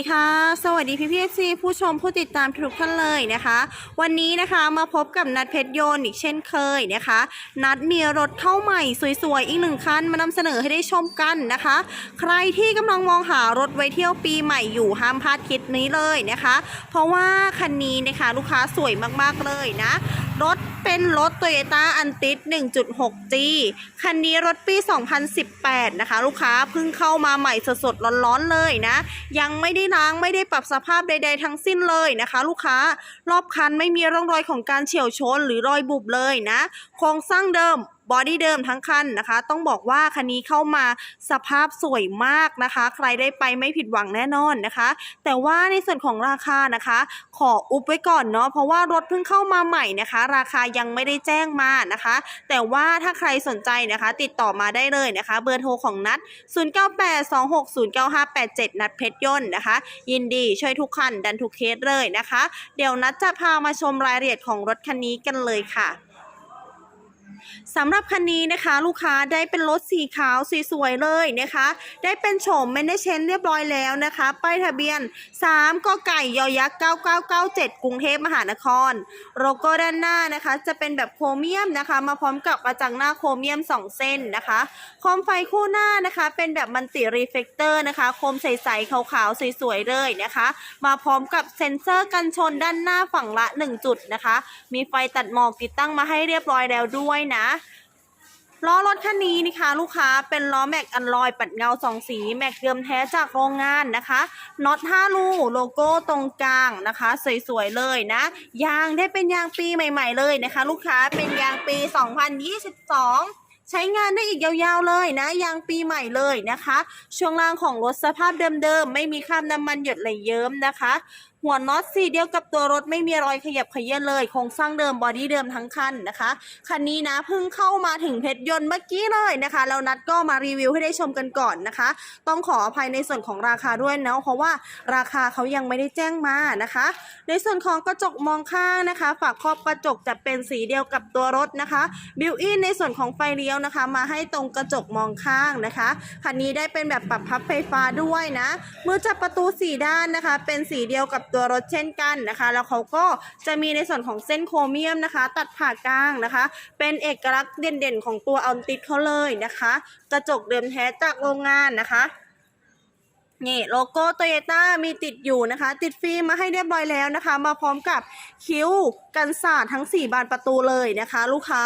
สวัสดีค่ะ สวัสดีพี่พีเอซีผู้ชมผู้ติดตามทุกท่านเลยนะคะ วันนี้นะคะมาพบกับนัดเพชรโยนอีกเช่นเคยนะคะ นัดมีรถเข้าใหม่สวยๆ อีกหนึ่งคันมานำเสนอให้ได้ชมกันนะคะ ใครที่กำลังมองหารถไว้เที่ยวปีใหม่อยู่ห้ามพลาดคลิปนี้เลยนะคะ เพราะว่าคันนี้นะคะลูกค้าสวยมากๆเลยนะ รถเป็นรถ Toyota a n t i s 1.6G คันนี้รถปี 2018 นะคะ ลูกค้าเพิ่งเข้ามาใหม่สดๆ ร้อนๆ เลยนะ ยังไม่ได้ล้างไม่ได้ปรับสภาพใดๆ ทั้งสิ้นเลยนะคะ ลูกค้ารอบคันไม่มีร่องรอยของการเฉียวชนหรือรอยบุบเลยนะ โครงสร้างเดิม บอดี้เดิมทั้งคันนะคะ ต้องบอกว่าคันนี้เข้ามาสภาพสวยมากนะคะ ใครได้ไปไม่ผิดหวังแน่นอนนะคะ แต่ว่าในส่วนของราคานะคะ ขออุบไว้ก่อนเนาะเพราะว่ารถเพิ่งเข้ามาใหม่นะคะ ราคายังไม่ได้แจ้งมานะคะ แต่ว่าถ้าใครสนใจนะคะ ติดต่อมาได้เลยนะคะ เบอร์โทรของนัด 0982609587 นัดเพชรยนต์นะคะ ยินดีช่วยทุกคันดันทุกเคสเลยนะคะ เดี๋ยวนัดจะพามาชมรายละเอียดของรถคันนี้กันเลยค่ะ สำหรับคันนี้นะคะ ลูกค้าได้เป็นรถสีขาวสวยๆเลยนะคะ ได้เป็นโฉมเมนเชนเรียบร้อยแล้วนะคะป้ายทะเบียน 3กไก่ยอยักษ์9997 กรุงเทพมหานครโลโก้ด้านหน้านะคะ จะเป็นแบบโครเมียมนะคะ มาพร้อมกับกระจังหน้าโครเมียม 2 เส้นนะคะโคมไฟคู่หน้านะคะ เป็นแบบมันติรีเฟกเตอร์นะคะ โคมใสๆขาวๆสวยๆเลยนะคะ มาพร้อมกับเซ็นเซอร์กันชนด้านหน้าฝั่งละ 1 จุดนะคะ มีไฟตัดหมอกติดตั้งมาให้เรียบร้อยแล้วด้วยนะล้อรถคันนี้นะคะ ลูกค้าเป็นล้อแม็กอันลอยปัดเงาสองสี แม็กเดิมแท้จากโรงงานนะคะน็อต5รูโลโก้ตรงกลางนะคะ สวยๆเลยนะยางได้เป็นยางปีใหม่ ๆ เลยนะคะ ลูกค้าเป็นยางปี 2022ใช้งานได้อีกยาวๆเลยนะยางปีใหม่เลยนะคะ ช่วงล่างของรถสภาพเดิมๆ ไม่มีคราบน้ำมันหยดไหลเยิ้มนะคะหัวน็อตสีเดียวกับตัวรถไม่มีรอยขยับขยื้อนเลยโครงสร้างเดิมบอดี้เดิมทั้งคันนะคะคันนี้นะเพิ่งเข้ามาถึงเพชรยนต์เมื่อกี้เลยนะคะแล้วนัดก็มารีวิวให้ได้ชมกันก่อนนะคะ ต้องขออภัยในส่วนของราคาด้วยเนาะเพราะว่าราคาเขายังไม่ได้แจ้งมานะคะ ในส่วนของกระจกมองข้างนะคะ ฝากครอบกระจกจะเป็นสีเดียวกับตัวรถนะคะบิวอินในส่วนของไฟเลี้ยวนะคะ มาให้ตรงกระจกมองข้างนะคะคันนี้ได้เป็นแบบปรับพับไฟฟ้าด้วยนะมือจับประตูสีด้านนะคะ เป็นสีเดียวกับตัวรถเช่นกันนะคะ แล้วเขาก็จะมีในส่วนของเส้นโครเมียมนะคะ ตัดผ่ากลางนะคะ เป็นเอกลักษณ์เด่นๆ ของตัวอัลติสเขาเลยนะคะ กระจกเดิมแท้จากโรงงานนะคะ นี่โลโก้โตโยต้ามีติดอยู่นะคะ ติดฟิล์มมาให้เรียบร้อยแล้วนะคะ มาพร้อมกับคิ้วกันสาดทั้ง 4 บานประตูเลยนะคะ ลูกค้า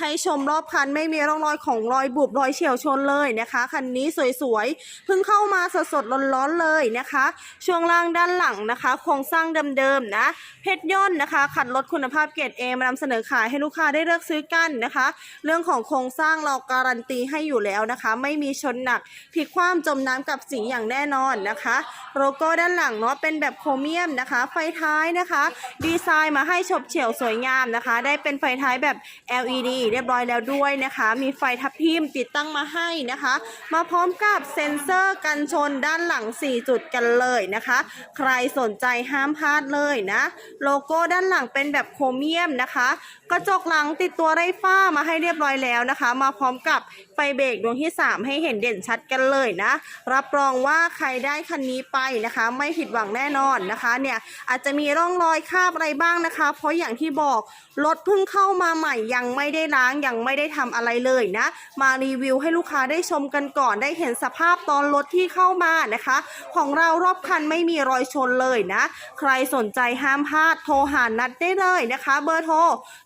ให้ชมรอบคันไม่มีร่องรอยของรอยบุบรอยเฉียวชนเลยนะคะคันนี้สวยๆเพิ่งเข้ามาสดๆร้อนๆเลยนะคะ ช่วงล่างด้านหลังนะคะโครงสร้างเดิมๆนะเพชรย่นต์นะคะขัดรถคุณภาพเกรดเอมานำเสนอขายให้ลูกค้าได้เลือกซื้อกันนะคะ เรื่องของโครงสร้างเราการันตีให้อยู่แล้วนะคะ ไม่มีชนหนักพลิกคว่ำจมน้ำกับสีอย่างแน่นอนนะคะ โลโก้ด้านหลังเนาะเป็นแบบโครเมียมนะคะ ไฟท้ายนะคะ ดีไซน์มาให้ฉบเฉี่ยวสวยงามนะคะ ได้เป็นไฟท้ายแบบ LED เรียบร้อยแล้วด้วยนะคะ มีไฟทับทิมติดตั้งมาให้นะคะ มาพร้อมกับเซ็นเซอร์กันชนด้านหลัง 4 จุดกันเลยนะคะ ใครสนใจห้ามพลาดเลยนะ โลโก้ด้านหลังเป็นแบบโครเมียมนะคะ กระจกหลังติดตัวไร้ฝ้ามาให้เรียบร้อยแล้วนะคะ มาพร้อมกับไฟเบรกดวงที่ 3 ให้เห็นเด่นชัดกันเลยนะ รับรองว่าใครได้คันนี้ไปนะคะ ไม่ผิดหวังแน่นอนนะคะเนี่ยอาจจะมีร่องรอยคราบอะไรบ้างนะคะ เพราะอย่างที่บอกรถเพิ่งเข้ามาใหม่ยังไม่ได้ล้างยังไม่ได้ทำอะไรเลยนะ มารีวิวให้ลูกค้าได้ชมกันก่อนได้เห็นสภาพตอนรถที่เข้ามานะคะ ของเรารอบคันไม่มีรอยชนเลยนะ ใครสนใจห้ามพลาดโทรหานัดได้เลยนะคะ เบอร์โทร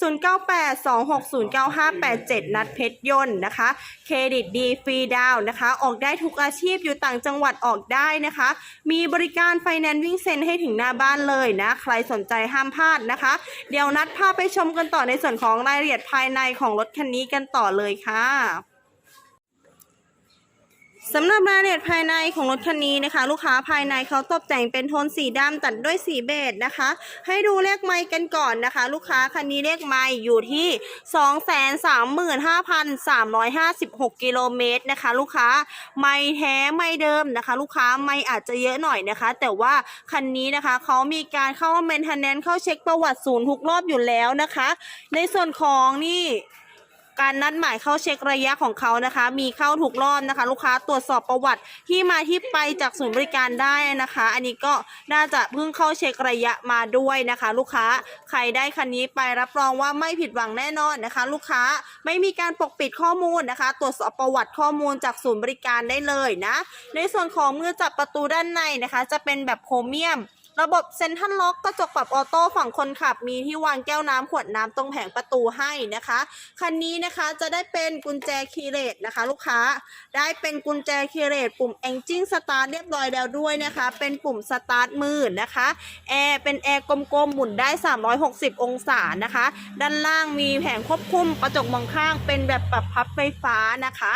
0982609587 นัดเพชรยนต์นะคะ เครดิตดีฟรีดาวนะคะ ออกได้ทุกอาชีพอยู่ต่างจังหวัดออกได้นะคะ มีบริการไฟแนนซ์วิ่งเซ็นให้ถึงหน้าบ้านเลยนะ ใครสนใจห้ามพลาดนะคะ เดี๋ยวนัดพาไปชมกันต่อในส่วนของรายละเอียดภายในของรถคันนี้กันต่อเลยค่ะ สำหรับรายละเอียดภายในของรถคันนี้นะคะ ลูกค้าภายในเขาตกแต่งเป็นโทนสีดำตัดด้วยสีเบจนะคะ ให้ดูเลขไมค์กันก่อนนะคะ ลูกค้าคันนี้เลขไมค์อยู่ที่ 235,356 กิโลเมตรนะคะ ลูกค้าไมค์แท้ไมค์เดิมนะคะ ลูกค้าไมค์อาจจะเยอะหน่อยนะคะ แต่ว่าคันนี้นะคะเขามีการเข้าเมนเทนแนนเข้าเช็คประวัติศูนย์ทุกรอบอยู่แล้วนะคะ ในส่วนของนี่ การนัดหมายเข้าเช็คระยะของเขานะคะ มีเข้าถูกรอบนะคะ ลูกค้าตรวจสอบประวัติที่มาที่ไปจากศูนย์บริการได้นะคะ อันนี้ก็น่าจะเพิ่งเข้าเช็คระยะมาด้วยนะคะ ลูกค้าใครได้คันนี้ไปรับรองว่าไม่ผิดหวังแน่นอนนะคะ ลูกค้าไม่มีการปกปิดข้อมูลนะคะ ตรวจสอบประวัติข้อมูลจากศูนย์บริการได้เลยนะ ในส่วนของมือจับประตูด้านในนะคะ จะเป็นแบบโครเมียม ระบบเซ็นทรัลล็อกกระจกปรับออโต้ฝั่งคนขับมีที่วางแก้วน้ำขวดน้ำตรงแผงประตูให้นะคะ คันนี้นะคะจะได้เป็นกุญแจคีย์เลสนะคะ ลูกค้าได้เป็นกุญแจคีย์เลสปุ่ม Engine Start เรียบร้อยแล้วด้วยนะคะ เป็นปุ่มสตาร์ทมือนะคะแอร์เป็นแอร์กลมๆหมุนได้ 360 องศานะคะ ด้านล่างมีแผงควบคุมกระจกมองข้างเป็นแบบปรับพับไฟฟ้านะคะ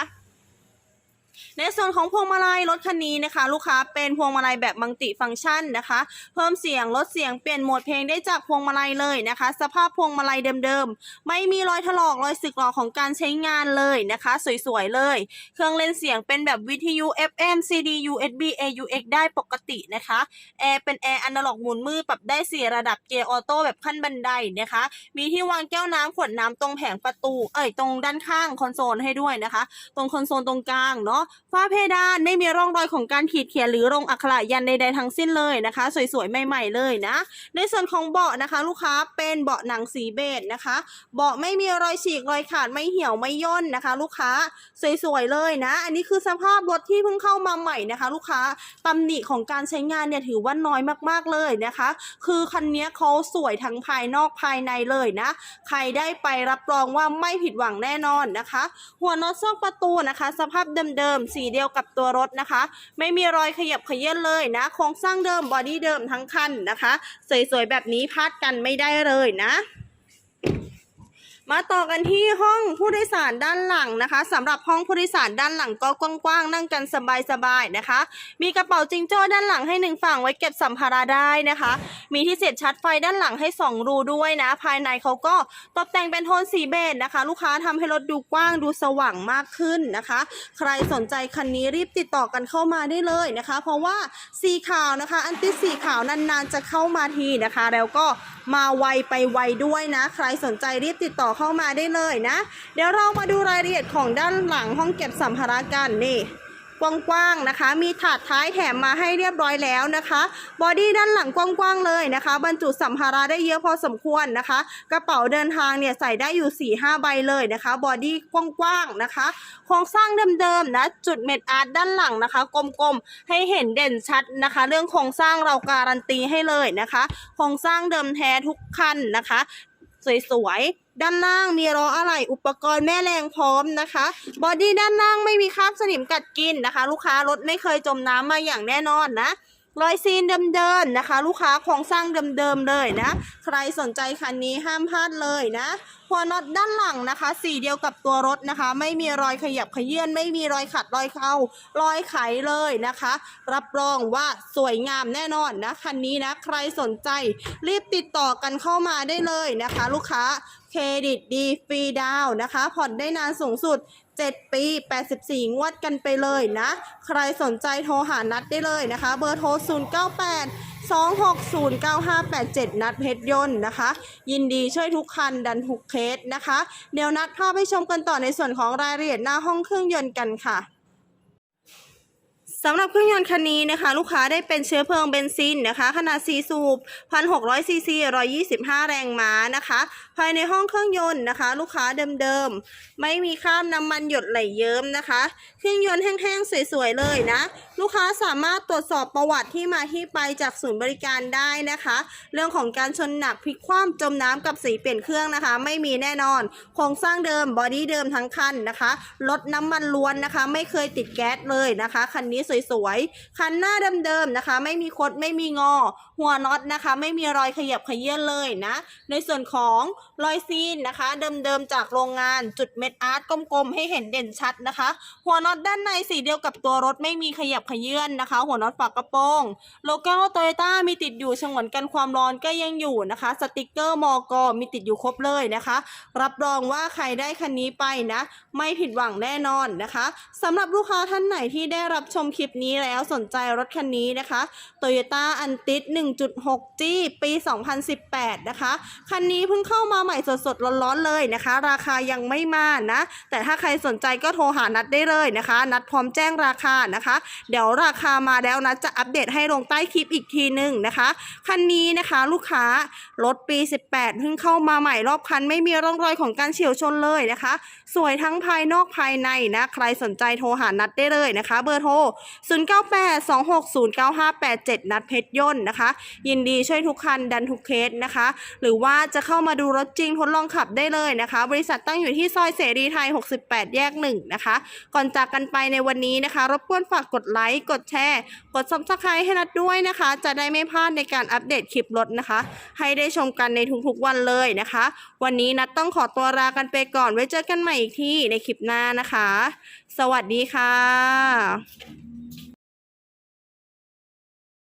ในส่วนของพวงมาลัยรถคันนี้นะคะ ลูกค้าเป็นพวงมาลัยแบบมัลติฟังก์ชันนะคะ เพิ่มเสียงลดเสียงเปลี่ยนโหมดเพลงได้จากพวงมาลัยเลยนะคะ สภาพพวงมาลัยเดิมๆ ไม่มีรอยถลอกรอยสึกหรอของการใช้งานเลยนะคะ สวยๆเลย เครื่องเล่นเสียงเป็นแบบวิทยุ FM CD USB AUX ได้ปกตินะคะแอร์เป็นแอร์อนาล็อกหมุนมือปรับได้สี่ระดับเกียร์ออโต้แบบขั้นบันไดนะคะ มีที่วางแก้วน้ำขวดน้ำตรงแผงประตู เอ้ยตรงด้านข้างคอนโซลให้ด้วยนะคะ ตรงคอนโซลตรงกลางเนาะฝ้าเพดานไม่มีร่องรอยของการขีดเขียนหรือลงอักขระยันใดๆทั้งสิ้นเลยนะคะ สวยๆ ใหม่ๆเลยนะ ในส่วนของเบาะนะคะ ลูกค้าเป็นเบาะหนังสีเบจนะคะ เบาะไม่มีรอยฉีกรอยขาดไม่เหี่ยวไม่ย่นนะคะ ลูกค้าสวยๆเลยนะ อันนี้คือสภาพรถที่เพิ่งเข้ามาใหม่นะคะ ลูกค้าตำหนิของการใช้งานเนี่ยถือว่าน้อยมากๆเลยนะคะ คือคันนี้เขาสวยทั้งภายนอกภายในเลยนะ ใครได้ไปรับรองว่าไม่ผิดหวังแน่นอนนะคะ หัวน็อตซอกประตูนะคะ สภาพเดิมๆสีเดียวกับตัวรถนะคะ ไม่มีรอยขยับเขยื่นเลยนะ โครงสร้างเดิมบอดี้เดิมทั้งคันนะคะ สวยๆแบบนี้พลาดกันไม่ได้เลยนะ มาต่อกันที่ห้องผู้โดยสารด้านหลังนะคะสำหรับห้องผู้โดยสารด้านหลังก็กว้างๆนั่งกันสบายๆนะคะ มีกระเป๋าจิงโจ้ด้านหลังให้หนึ่งฝั่งไว้เก็บสัมภาระได้นะคะ มีที่เสียบชาร์จไฟด้านหลังให้สองรูด้วยนะ ภายในเขาก็ตกแต่งเป็นโทนสีเบจนะคะ ลูกค้าทำให้รถดูกว้างดูสว่างมากขึ้นนะคะ ใครสนใจคันนี้รีบติดต่อกันเข้ามาได้เลยนะคะ เพราะว่าสีขาวนะคะ อันติสีขาวนานๆจะเข้ามาทีนะคะ แล้วก็มาไวไปไวด้วยนะ ใครสนใจรีบติดต่อเข้ามาได้เลยนะ เดี๋ยวเรามาดูรายละเอียดของด้านหลังห้องเก็บสัมภาระกันนี่กว้างๆนะคะ มีถาดท้ายแถมมาให้เรียบร้อยแล้วนะคะ บอดี้ด้านหลังกว้างๆเลยนะคะ บรรจุสัมภาระได้เยอะพอสมควรนะคะ กระเป๋าเดินทางเนี่ยใส่ได้อยู่4ี่ห้าใบเลยนะคะ บอดี้กว้างๆนะคะ โครงสร้างเดิมๆนะ จุดเม็ดอาร์ตด้านหลังนะคะ กลมๆ ให้เห็นเด่นชัดนะคะ เรื่องโครงสร้างเราการันตีให้เลยนะคะ โครงสร้างเดิมแท้ทุกคันนะคะ สวยๆ ด้านล่างมีล้ออะไหล่อุปกรณ์แม่แรงพร้อมนะคะ บอดี้ด้านล่างไม่มีคราบสนิมกัดกินนะคะ ลูกค้ารถไม่เคยจมน้ำมาอย่างแน่นอนนะ รอยซีนเดิมๆนะคะ ลูกค้าโครงสร้างเดิมๆเลยนะ ใครสนใจคันนี้ห้ามพลาดเลยนะหัวน็อตด้านหลังนะคะ สีเดียวกับตัวรถนะคะ ไม่มีรอยขยับขยื่นไม่มีรอยขัดรอยเข้ารอยไขเลยนะคะ รับรองว่าสวยงามแน่นอนนะคันนี้นะ ใครสนใจรีบติดต่อกันเข้ามาได้เลยนะคะ ลูกค้า เครดิตดีฟรีดาวนะคะ ผ่อนได้นานสูงสุด 7 ปี 84 งวดกันไปเลยนะ ใครสนใจโทรหานัดได้เลยนะคะ เบอร์โทร 098 2609587นัดเพชรยนต์นะคะ ยินดีช่วยทุกคันดันทุกเคสนะคะ เดี๋ยวนัดพาไปชมกันต่อในส่วนของรายละเอียดหน้าห้องเครื่องยนต์กันค่ะ สำหรับเครื่องยนต์คันนี้นะคะ ลูกค้าได้เป็นเชื้อเพลิงเบนซินนะคะ ขนาด 4 สูบ 1,600 ซีซี 125 แรงม้านะคะ ภายในห้องเครื่องยนต์นะคะ ลูกค้าเดิมๆ ไม่มีคราบน้ำมันหยดไหลเยิ้มนะคะ เครื่องยนต์แห้งๆ สวยๆ เลยนะ ลูกค้าสามารถตรวจสอบประวัติที่มาที่ไปจากศูนย์บริการได้นะคะ เรื่องของการชนหนักพลิกคว่ำจมน้ำกับสีเปลี่ยนเครื่องนะคะ ไม่มีแน่นอน โครงสร้างเดิมบอดี้เดิมทั้งคันนะคะรถน้ำมันล้วนนะคะ ไม่เคยติดแก๊สเลยนะคะคันนี้สวยๆ คันหน้าเดิมๆนะคะ ไม่มีคดไม่มีงอ หัวน็อตนะคะ ไม่มีรอยขยับขยื่นเลยนะ ในส่วนของรอยซีนนะคะ เดิมๆจากโรงงานจุดเม็ดอาร์ตกลมๆ ให้เห็นเด่นชัดนะคะ หัวน็อตด้านในสีเดียวกับตัวรถไม่มีขยับขยื่นนะคะ หัวน็อตฝากระโปรงโลโก้โตโยต้ามีติดอยู่ฉงวนกันความร้อนก็ยังอยู่นะคะ สติกเกอร์มอกมีติดอยู่ครบเลยนะคะ รับรองว่าใครได้คันนี้ไปนะ ไม่ผิดหวังแน่นอนนะคะสำหรับลูกค้าท่านไหนที่ได้รับชมคลิปลิปนี้แล้วสนใจรถคันนี้นะคะ Toyota a n t i s 1.6G ปี 2018 นะคะ คันนี้เพิ่งเข้ามาใหม่สดๆ ร้อนๆ เลยนะคะ ราคายังไม่มานะ แต่ถ้าใครสนใจก็โทรหานัดได้เลยนะคะ นัดพร้อมแจ้งราคานะคะ เดี๋ยวราคามาแล้วนัดจะอัปเดตให้ลงใต้คลิปอีกทีหนึ่งนะคะ คันนี้นะคะลูกค้ารถปี 18 เพิ่งเข้ามาใหม่รอบคันไม่มีร่องรอยของการเฉียวชนเลยนะคะ สวยทั้งภายนอกภายในนะ ใครสนใจโทรหานัดได้เลยนะคะ เบอร์โทร0982609587 นัดเพชรย่นต์นะคะ ยินดีช่วยทุกคันดันทุกเคสนะคะ หรือว่าจะเข้ามาดูรถจริงทดลองขับได้เลยนะคะ บริษัทตั้งอยู่ที่ซอยเสรีไทย 68 แยก 1 นะคะ ก่อนจากกันไปในวันนี้นะคะ รบกวนฝากกดไลค์ กดแชร์ กด subscribe ให้นัดด้วยนะคะ จะได้ไม่พลาดในการอัปเดตคลิปรถนะคะ ให้ได้ชมกันในทุกๆวันเลยนะคะ วันนี้นัดต้องขอตัวลากันไปก่อนไว้เจอกันใหม่อีกที่ในคลิปหน้านะคะ สวัสดีค่ะ